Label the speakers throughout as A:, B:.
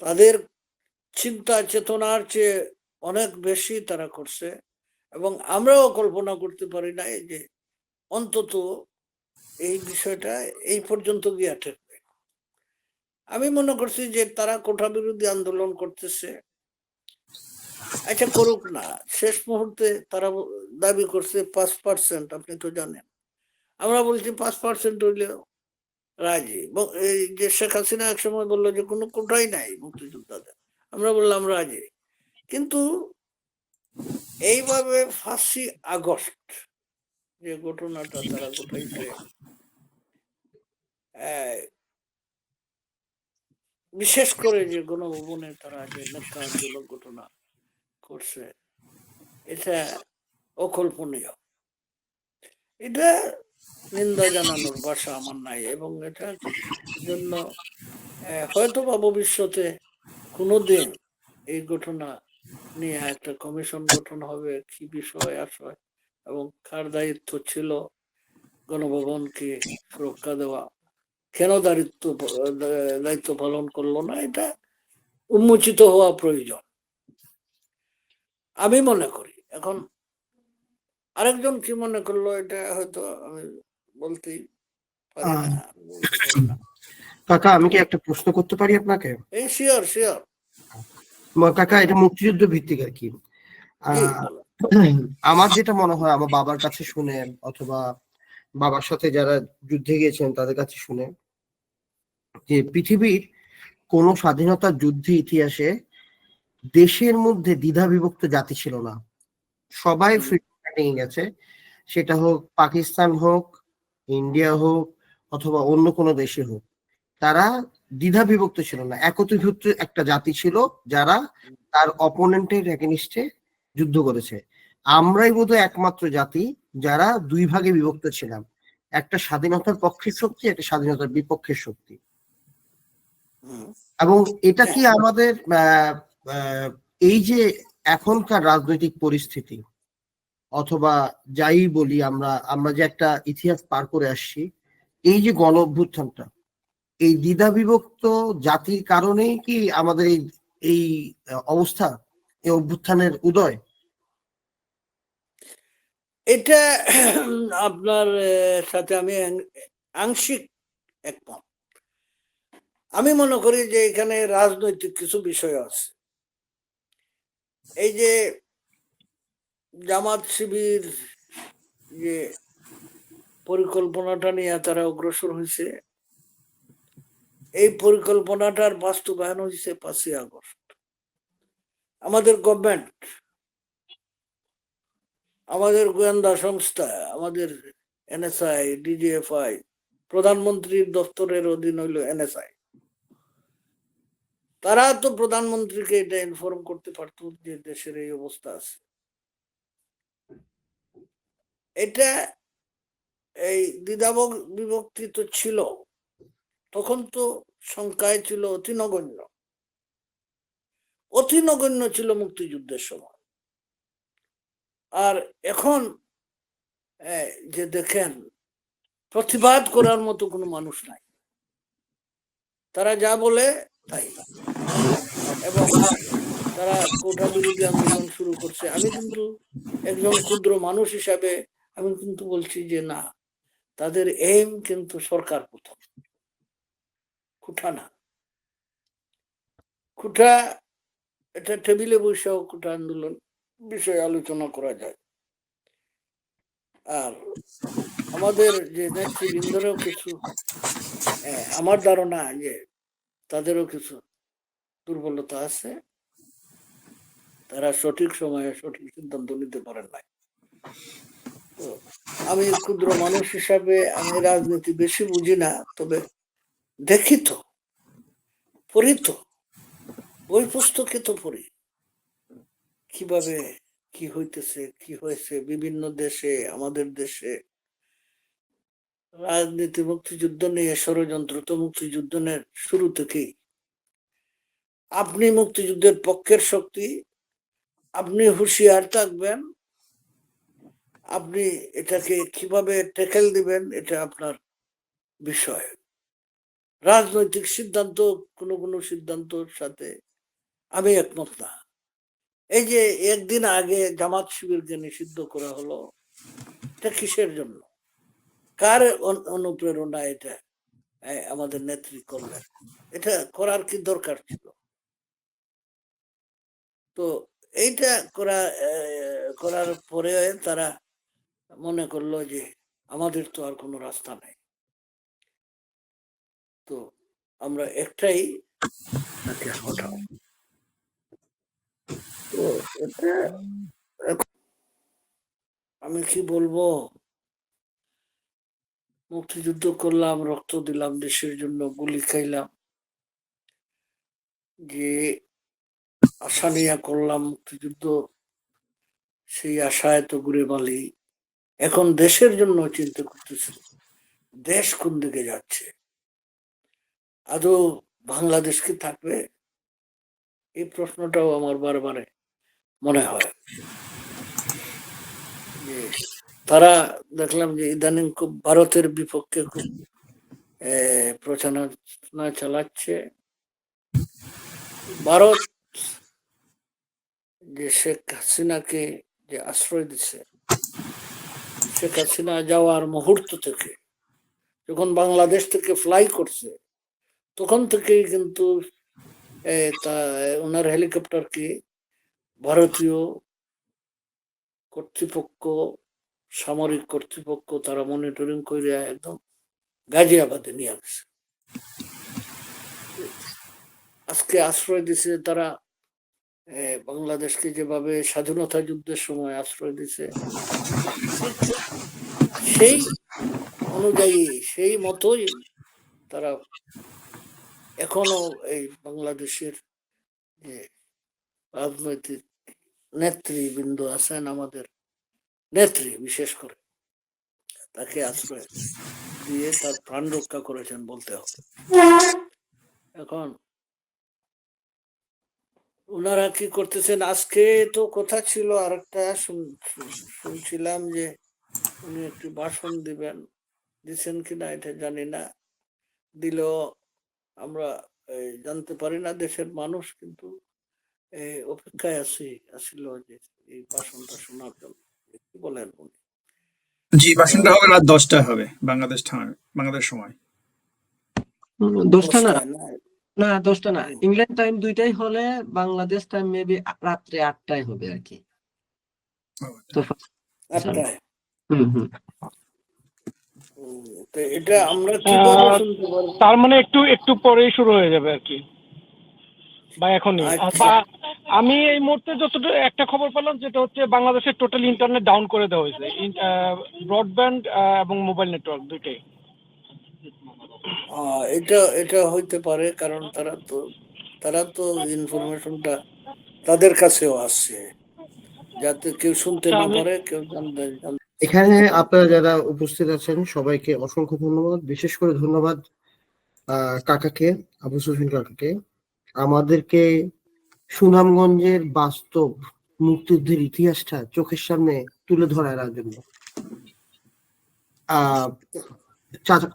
A: তাদের চিন্তা চেতনার চেয়ে অনেক বেশি তারা করছে এবং আমরাও কল্পনা করতে পারি নাই যে অন্তত এই বিষয়টা এই পর্যন্ত গিয়া ঠেকবে আমি মনে করছি যে তারা কোঠা বিরোধী আন্দোলন করতেছে। আচ্ছা করুক না, শেষ মুহূর্তে তারা দাবি করছে পাঁচ পার্সেন্ট আপনি তো জানেন। আমরা বলছি পাঁচ পার্সেন্ট হইলেও রাজি। এই যে শেখ হাসিনা এক সময় বলল যে, কোনো কোটাই নাই মুক্তিযোদ্ধাদের। আমরা বললাম, রাজি। কিন্তু এইভাবে ফার্স্টই আগস্ট যে ঘটনাটা তারা ঘটাইছে বিশেষ করে যে গণভবনে তারা যে নেতাজনক ঘটনা করছে, এটা অকল্পনীয়। এটা নিন্দা জানানোর ভাষা আমার নাই এবং এটা জন্য হয়তো বা ভবিষ্যতে কোনোদিন এই ঘটনা নিয়ে একটা কমিশন গঠন হবে, কি বিষয় আসয় এবং কার দায়িত্ব ছিল গণভবনকে সুরক্ষা দেওয়া, কেন দায়িত্ব দায়িত্ব পালন করল না, এটা উন্মোচিত হওয়া প্রয়োজন। আমি মনে করি, এখন আরেকজন কি মনে করল এটা হয়তো আমি বলতেই
B: কাকা আমি কি একটা প্রশ্ন করতে পারি আপনাকে?
A: এই শিওর শিওর
B: কাকা এটা মুক্তিযুদ্ধ ভিত্তিক আর কি। আমার যেটা মনে হয় আমার বাবার কাছে শুনে অথবা বাবার সাথে যারা যুদ্ধে গিয়েছেন তাদের কাছে শুনে যে পৃথিবীর কোন স্বাধীনতা যুদ্ধে ইতিহাসে দেশের মধ্যে দ্বিধা বিভক্ত জাতি ছিল না। সবাই। ফ্রিডম ফাইটিং গেছে সেটা হোক পাকিস্তান হোক ইন্ডিয়া হোক অথবা অন্য কোনো দেশে হোক তারা দ্বিধা বিভক্ত ছিল না। একত্রীভূত একটা জাতি ছিল যারা তার অপোনেন্টের এগেনিস্টে যুদ্ধ করেছে। আমরাই বোধহয় একমাত্র জাতি যারা দুই ভাগে বিভক্ত ছিলাম। একটা স্বাধীনতার পক্ষের শক্তি একটা স্বাধীনতার বিপক্ষের শক্তি। এবং এটা কি আমাদের আহ, আহ, এই যে এখনকার রাজনৈতিক পরিস্থিতি অথবা যাই বলি আমরা আমরা যে একটা ইতিহাস পার করে আসছি, এই যে গণ অভ্যুত্থানটা এই দ্বিধা বিভক্ত জাতির কারণেই কি আমাদের এই এই অবস্থা, এই অভ্যুত্থানের উদয়?
A: এটা আপনার সাথে আমি আংশিক একমত। আমি মনে করি যে এখানে রাজনৈতিক কিছু বিষয় আছে। এই যে জামাত শিবির যে পরিকল্পনাটা নিয়ে তারা অগ্রসর হয়েছে, এই পরিকল্পনাটার বাস্তবায়ন হয়েছে পাঁচই আগস্ট। আমাদের গভর্নমেন্ট আমাদের গোয়েন্দা সংস্থা, আমাদের এনএসআই, ডিজিএফআই, প্রধানমন্ত্রীর দপ্তরের অধীন হইল এনএসআই। তারা তো প্রধানমন্ত্রীকে এটা ইনফর্ম করতে পারতো যে দেশের এই অবস্থা আছে। এটা এই দ্বিধাবক বিভক্তি তো ছিল। তখন তো সংখ্যায় ছিল অতি নগণ্য অতি নগণ্য ছিল মুক্তিযুদ্ধের সময়। আর এখন যে দেখেন, প্রতিবাদ করার মতো কোনো মানুষ নাই। তারা যা বলে, তাই। এবং তারা কোটা বিরোধী আন্দোলন শুরু করছে। আমি কিন্তু একজন ক্ষুদ্র মানুষ হিসাবে আমি কিন্তু বলছি যে না, তাদের এম কিন্তু সরকার প্রথম। খুঁটা না। এটা টেবিলে বসেও খুঁটা আন্দোলন বিষয়ে আলোচনা করা যায়। আর আমাদের যে নেতৃবৃন্দরেও কিছু আমার ধারণা যে তাদেরও কিছু দুর্বলতা আছে। তারা সঠিক সময়ে সঠিক সিদ্ধান্ত নিতে পারেন নাই। আমি ক্ষুদ্র মানুষ হিসাবে আমি রাজনীতি বেশি বুঝি না, তবে দেখি তো, পড়ি তো, বই পুস্তকে তো পড়ি। কীভাবে কি হইতেছে, কি হয়েছে, বিভিন্ন দেশে, আমাদের দেশে, রাজনীতি মুক্তিযুদ্ধ নিয়ে, ষড়যন্ত্র তো মুক্তিযুদ্ধ নিয়ে শুরু থেকেই। আপনি মুক্তিযুদ্ধের পক্ষের শক্তি, আপনি হুঁশিয়ার থাকবেন আপনি এটাকে কীভাবে টেকেল দিবেন, এটা আপনার বিষয়। রাজনৈতিক সিদ্ধান্ত, কোনো কোনো সিদ্ধান্তর সাথে আমি একমত না। এই যে একদিন আগে জামাত শিবিরকে নিষিদ্ধ করা হলো, এটা কিসের জন্য? কার অন- অনুপ্রেরণা এটা আমাদের নেত্রী করলেন? এটা করার কি দরকার ছিল? তো এইটা করা করার পরে তারা মনে করল যে আমাদের তো আর কোনো রাস্তা নাই। তো আমরা একটাই তো আমি কি বলব? মুক্তিযুদ্ধ করলাম, রক্ত দিলাম, দেশের জন্য গুলি খাইলাম। যে আশা নিয়ে করলাম মুক্তিযুদ্ধ। সেই আশায় তো ঘুরে বালি এখন দেশের জন্য চিন্তা করতেছি। দেশ কোন দিকে যাচ্ছে? আদৌ বাংলাদেশ কি থাকবে? এই প্রশ্নটাও আমার বারবারে মনে হয়। তারা দেখলাম যে ইদানিং খুব ভারতের বিপক্ষে খুব প্রচারণা চালাচ্ছে। ভারত যে শেখ হাসিনাকে যে আশ্রয় দিচ্ছে শেখ হাসিনা যাওয়ার মুহূর্ত থেকে। যখন বাংলাদেশ থেকে ফ্লাই করছে, তখন থেকেই কিন্তু ওনার হেলিকপ্টারকে ভারতীয় কর্তৃপক্ষ, সামরিক কর্তৃপক্ষ, তারা মনিটরিং করে একদম গাজিয়াবাদে নিয়ে গেছে আজকে আশ্রয় দিছে তারা বাংলাদেশকে যেভাবে স্বাধীনতা যুদ্ধের সময় আশ্রয় দিছে, সেই অনুযায়ী, সেই মতোই তারা এখনও এই বাংলাদেশের যে রাজনৈতিক নেতৃবৃন্দ আছেন আমাদের নেত্রী বিশেষ করে, তাকে আশ্রয় দিয়ে তার প্রাণ রক্ষা করেছেন বলতে হবে। এখন ওনারা কি করতেছেন? আজকে তো কথা ছিল আরেকটা শুন- শুন- শুনছিলাম যে উনি একটি ভাষণ দিবেন। দিচ্ছেন কিনা এটা জানি না। দিলেও আমরা এই, জানতে পারি না দেশের মানুষ কিন্তু অপেক্ষায় আছি আসছিল যে এই ভাষণটা শোনার জন্য। কি বলেন উনি?
C: জি ভাষণটা হবে রাত দশটায় হবে বাংলাদেশ টাইম বাংলাদেশ সময়।
D: দশটা না
A: না
D: দশটা না ইংল্যান্ড টাইম দুইটাই হলে বাংলাদেশ টাইম মেবি রাত্রে আটটায় হবে আর কি। তো হুম হুম।
A: এটা আমরা কীভাবে
E: আহ,
A: শুনতে পারব?
E: তার মানে একটু একটু পরেই শুরু হয়ে যাবে আর কি। বা এখনই।
A: আচ্ছা।
E: বা আমি এই মুহূর্তে যতটুকু একটা খবর পেলাম যেটা হচ্ছে বাংলাদেশের টোটাল ইন্টারনেট ডাউন করে দেওয়া হয়েছে। ব্রডব্যান্ড এবং মোবাইল নেটওয়ার্ক দুইটাই।
A: এটা এটা হইতে পারে কারণ তারা তো তারা তো ইনফরমেশনটা তাদের কাছেও আসছে। যাতে কেউ শুনতে না পারে কেউ জানতে
B: এখানে আপনারা যারা উপস্থিত আছেন সবাইকে অসংখ্য ধন্যবাদ। বিশেষ করে ধন্যবাদ আহ, কাকাকে আবু সুফিন কাকাকে। আমাদেরকে সুনামগঞ্জের বাস্তব মুক্তিযুদ্ধের ইতিহাসটা চোখের সামনে তুলে ধরার জন্য। আহ,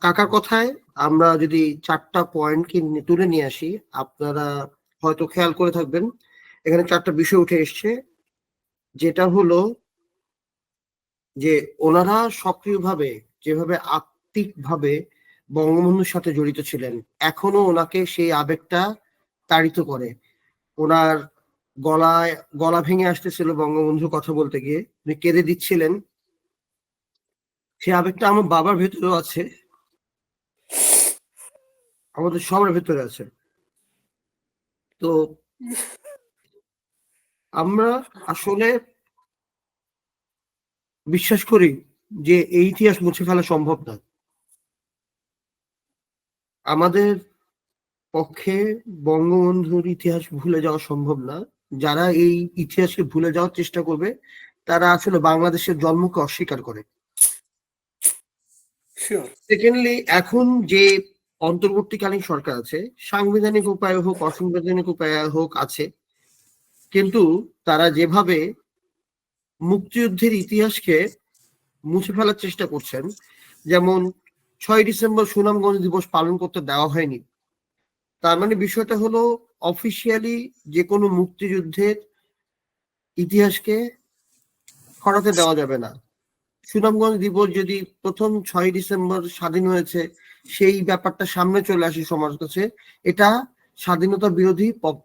B: কাকার কথায় আমরা যদি চারটা পয়েন্টকে তুলে নিয়ে আসি, আপনারা হয়তো খেয়াল করে থাকবেন। এখানে চারটা বিষয় উঠে এসছে। যেটা হলো যে ওনারা সক্রিয়ভাবে, যেভাবে আত্মিকভাবে বঙ্গবন্ধুর সাথে জড়িত ছিলেন, এখনও ওনাকে সেই আবেগটা তাড়িত করে। ওনার গলায়, গলা ভেঙে আসতেছিল বঙ্গবন্ধু কথা বলতে গিয়ে। উনি কেঁদে দিচ্ছিলেন। সেই আবেগটা আমার বাবার ভেতরেও আছে। আমাদের সবার ভেতরে আছে। তো আমরা আসলে বিশ্বাস করি যে এই ইতিহাস মুছে ফেলা সম্ভব না। আমাদের পক্ষে বঙ্গবন্ধুর ইতিহাস ভুলে যাওয়া সম্ভব না। যারা এই ইতিহাসকে ভুলে যাওয়ার চেষ্টা করবে, তারা আসলে বাংলাদেশের জন্মকে অস্বীকার করে. সেকেন্ডলি এখন যে অন্তর্বর্তীকালীন সরকার আছে, সাংবিধানিক উপায় হোক, অসাংবিধানিক উপায় হোক আছে, কিন্তু তারা যেভাবে মুক্তিযুদ্ধের ইতিহাসকে মুছে ফেলার চেষ্টা করছেন, যেমন ছয় ডিসেম্বর সুনামগঞ্জ দিবস পালন করতে দেওয়া হয়নি, তার মানে বিষয়টা হলো অফিসিয়ালি যে কোনো মুক্তিযুদ্ধের ইতিহাসকে খরাতে দেওয়া যাবে না। সুনামগঞ্জ দিবস যদি প্রথম ছয় ডিসেম্বর স্বাধীন হয়েছে, সেই ব্যাপারটা সামনে চলে আসে সমাজ কাছে। এটা স্বাধীনতা বিরোধী পক-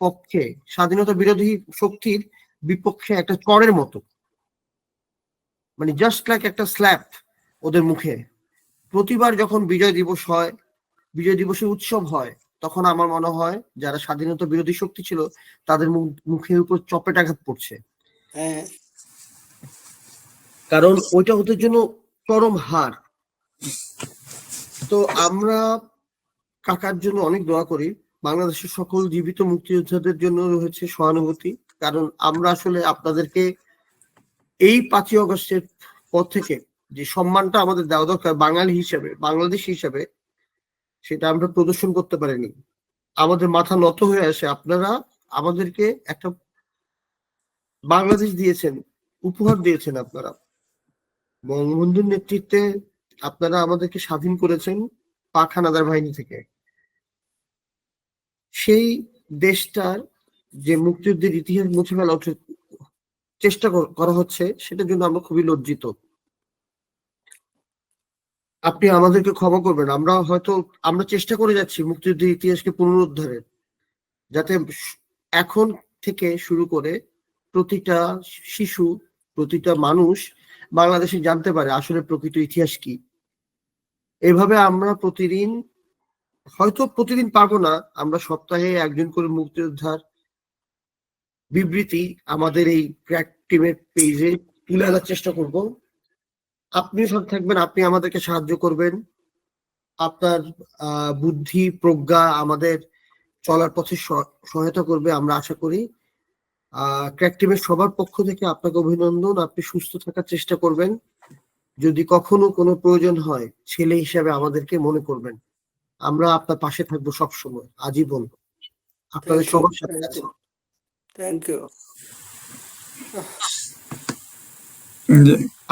B: পক্ষে, স্বাধীনতা বিরোধী শক্তির বিপক্ষে একটা চরের মতো। মানে জাস্ট লাইক একটা স্ল্যাপ ওদের মুখে। প্রতিবার যখন বিজয় দিবস হয়, বিজয় দিবসের উৎসব হয়, তখন আমার মনে হয় যারা স্বাধীনতা বিরোধী শক্তি ছিল, তাদের মুখ- মুখের উপর চপেটাঘাত পড়ছে।
A: হ্যাঁ
B: কারণ ওইটা ওদের জন্য চরম হার। তো আমরা কাকার জন্য অনেক দোয়া করি। বাংলাদেশের সকল জীবিত মুক্তিযোদ্ধাদের জন্য রয়েছে সহানুভূতি। কারণ আমরা আসলে আপনাদেরকে এই পাঁচই অগস্টের পর থেকে যে সম্মানটা আমাদের দেওয়া দরকার, বাঙালি হিসেবে, বাংলাদেশ হিসেবে, সেটা আমরা প্রদর্শন করতে পারিনি। আমাদের মাথা নত হয়ে আসে আপনারা আমাদেরকে একটা বাংলাদেশ দিয়েছেন, উপহার দিয়েছেন আপনারা। বঙ্গবন্ধুর নেতৃত্বে আপনারা আমাদেরকে স্বাধীন করেছেন পাক হানাদার বাহিনী থেকে। সেই দেশটার যে মুক্তিযুদ্ধের ইতিহাস মুছে ফেলা চেষ্টা করা হচ্ছে, সেটার জন্য আমরা খুবই লজ্জিত। আপনি আমাদেরকে ক্ষমা করবেন, আমরা হয়তো, আমরা চেষ্টা করে যাচ্ছি মুক্তিযুদ্ধের ইতিহাসকে পুনরুদ্ধারের যাতে এখন থেকে শুরু করে প্রতিটা শিশু, প্রতিটা মানুষ বাংলাদেশে জানতে পারে আসলে প্রকৃত ইতিহাস কি। এভাবে আমরা প্রতিদিন, হয়তো প্রতিদিন পারব না, আমরা সপ্তাহে একজন করে মুক্তিযোদ্ধার বিবৃতি আমাদের এই ক্র্যাক টিমের পেজে তুলে আনার চেষ্টা করব। আপনি সব থাকবেন, আপনি আমাদেরকে সাহায্য করবেন। আপনার বুদ্ধি, প্রজ্ঞা আমাদের চলার পথে সহ- সহায়তা করবে, আমরা আশা করি। ক্র্যাক টিমের সবার পক্ষ থেকে আপনাকে অভিনন্দন। আপনি সুস্থ থাকার চেষ্টা করবেন। যদি কখনো কোনো প্রয়োজন হয় ছেলে হিসাবে আমাদেরকে মনে করবেন। আমরা আপনার পাশে থাকব সব সময় আজীবন আপনাদের সবার সাথে আছি
A: থ্যাংক ইউ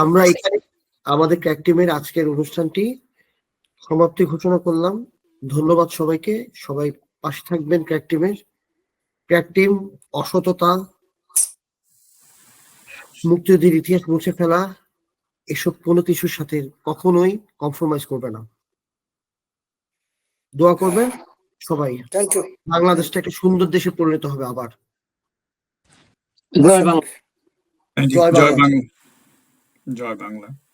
B: আমরা এখানে আমাদের ক্র্যাক টিমের আজকের অনুষ্ঠানটি সমাপ্তি ঘোষণা করলাম। ধন্যবাদ সবাইকে। সবাই পাশে থাকবেন ক্র্যাক টিমের টিম অসততা মুক্তিযুদ্ধের ইতিহাস মুছে ফেলা এসব কোনো কিছুর সাথে কখনোই কম্প্রোমাইজ করবে না। দোয়া করবে সবাই।
A: ইউ
B: বাংলাদেশটাকে সুন্দর দেশে পরিণত হবে আবার।
D: জয় বাংলা।
B: জয়।
C: বাংলা। জয় বাংলা।